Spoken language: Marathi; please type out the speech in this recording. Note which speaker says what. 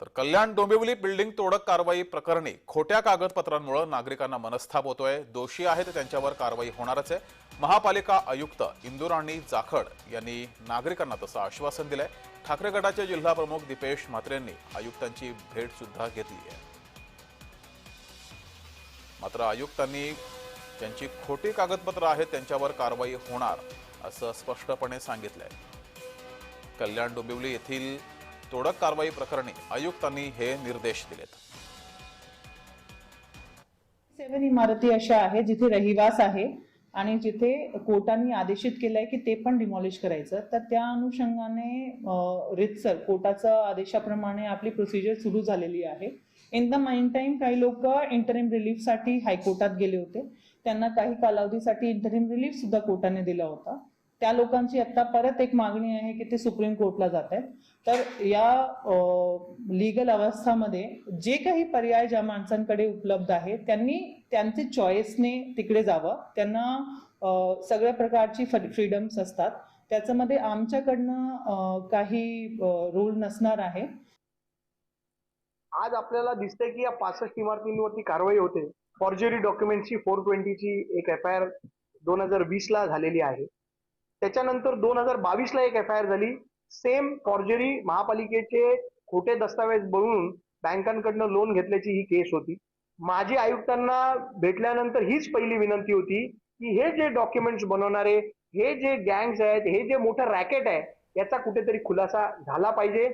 Speaker 1: तर कल्याण डोंबिवली बिल्डिंग तोडक कारवाई प्रकरणी खोट्या कागदपत्रांमुळे नागरिकांना मनस्ताप होतोय. दोषी आहेत त्यांच्यावर कारवाई होणारच आहे. महापालिका आयुक्त इंदुराणी जाखड यांनी नागरिकांना तसं आश्वासन दिलंय. ठाकरे गटाचे जिल्हा प्रमुख दीपेश म्हात्रेंनी आयुक्तांची भेट सुद्धा घेतली आहे. मात्र आयुक्तांनी ज्यांची खोटी कागदपत्र आहेत त्यांच्यावर कारवाई होणार असं स्पष्टपणे सांगितलंय. कल्याण डोंबिवली येथील तोडक कारवाई प्रकरणी आयुक्तांनी हे निर्देश दिलेत.
Speaker 2: सेवन इमारती अशा आहेत जिथे रहिवास आहे आणि जिथे कोर्टाने आदेशित केलंय की ते पण डिमॉलिश करायचं. तर त्या अनुषंगाने रितसर कोर्टाचा आदेशाप्रमाणे आपली प्रोसिजर सुरू झालेली आहे. इन द माइन टाइम काही लोक इंटरिम रिलीफसाठी हायकोर्टात गेले होते. त्यांना काही कालावधीसाठी इंटरिम रिलीफ सुद्धा कोर्टाने दिला होता. त्या लोकांची आता परत एक मागणी आहे की ते सुप्रीम कोर्टला जात आहेत. तर या लिगल अवस्थामध्ये जे काही पर्याय ज्या माणसांकडे उपलब्ध आहे त्यांनी त्यांचे चॉईसने तिकडे जावं. त्यांना सगळ्या प्रकारची फ्रीडम्स असतात. त्याच्यामध्ये आमच्याकडनं काही रूल नसणार आहे.
Speaker 3: आज आपल्याला दिसतंय की या पासष्ट इमारतींवरती कारवाई होते. फॉर्जरी डॉक्युमेंटची फोर ट्वेंटीची एक एफ आय आर दोन हजार वीसला झालेली आहे. त्याच्यानंतर दोन हजार बावीस ला एक एफ आय आर झाली. सेम फॉर्जरी महापालिकेचे खोटे दस्तावेज बनवून बँकांकडनं लोन घेतल्याची ही केस होती. माजी आयुक्तांना भेटल्यानंतर हीच पहिली विनंती होती की हे जे डॉक्युमेंट्स बनवणारे हे जे गँग्स आहेत हे जे मोठं रॅकेट आहे याचा कुठेतरी खुलासा झाला पाहिजे.